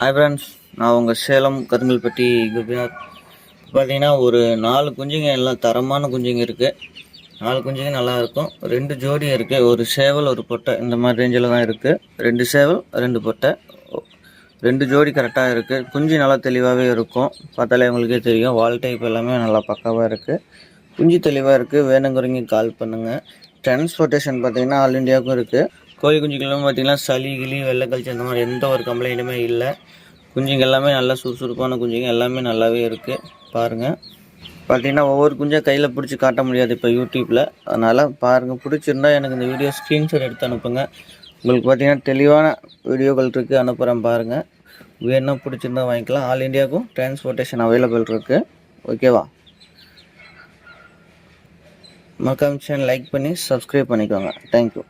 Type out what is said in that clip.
Hi friends நான் உங்கள் சேலம் கருங்கல்பட்டி குபியார் பார்த்தீங்கன்னா ஒரு நாலு குஞ்சுங்க எல்லாம் தரமான குஞ்சுங்க இருக்குது நாலு குஞ்சுங்க நல்லாயிருக்கும் ரெண்டு ஜோடி இருக்குது ஒரு சேவல் ஒரு பொட்டை இந்த மாதிரி ரேஞ்சில் தான் இருக்குது ரெண்டு சேவல் ரெண்டு பொட்டை. ரெண்டு ஜோடி கரெக்டாக இருக்குது குஞ்சு நல்லா தெளிவாகவே இருக்கும். பார்த்தாலே உங்களுக்கே தெரியும். வால் டைப் எல்லாமே நல்லா பக்காவாக இருக்குது குஞ்சு தெளிவாக இருக்குது வேணுங்கிறவங்க கால் பண்ணுங்கள் டிரான்ஸ்போர்ட்டேஷன் பார்த்தீங்கன்னா ஆல் இண்டியாவுக்கும் இருக்குது கோழி குஞ்சுகள்லாம் பார்த்தீங்கன்னா சளி கிளி வெள்ளை அந்த மாதிரி எந்த ஒரு கம்ப்ளைண்ட்டுமே இல்லை. குஞ்சுங்க எல்லாமே நல்லா சுறுசுறுப்பான குஞ்சுங்க. எல்லாமே நல்லாவே இருக்குது பாருங்கள் பார்த்தீங்கன்னா ஒவ்வொரு குஞ்சாக கையில் பிடிச்சி காட்ட முடியாது இப்போ யூடியூப்பில் அதனால் பாருங்கள் பிடிச்சிருந்தா எனக்கு இந்த வீடியோ ஸ்க்ரீன்ஷாட் எடுத்து அனுப்புங்க. உங்களுக்கு பார்த்தீங்கன்னா தெளிவான வீடியோக்கள் இருக்குது அனுப்புகிறேன் பாருங்கள் வேணும்னா பிடிச்சிருந்தா வாங்கிக்கலாம். ஆல் இண்டியாவுக்கும் டிரான்ஸ்போர்ட்டேஷன் அவைலபிள் இருக்குது ஓகேவா மறக்காம சேனல் லைக் பண்ணி சப்ஸ்கிரைப் பண்ணிக்கோங்க. Thank you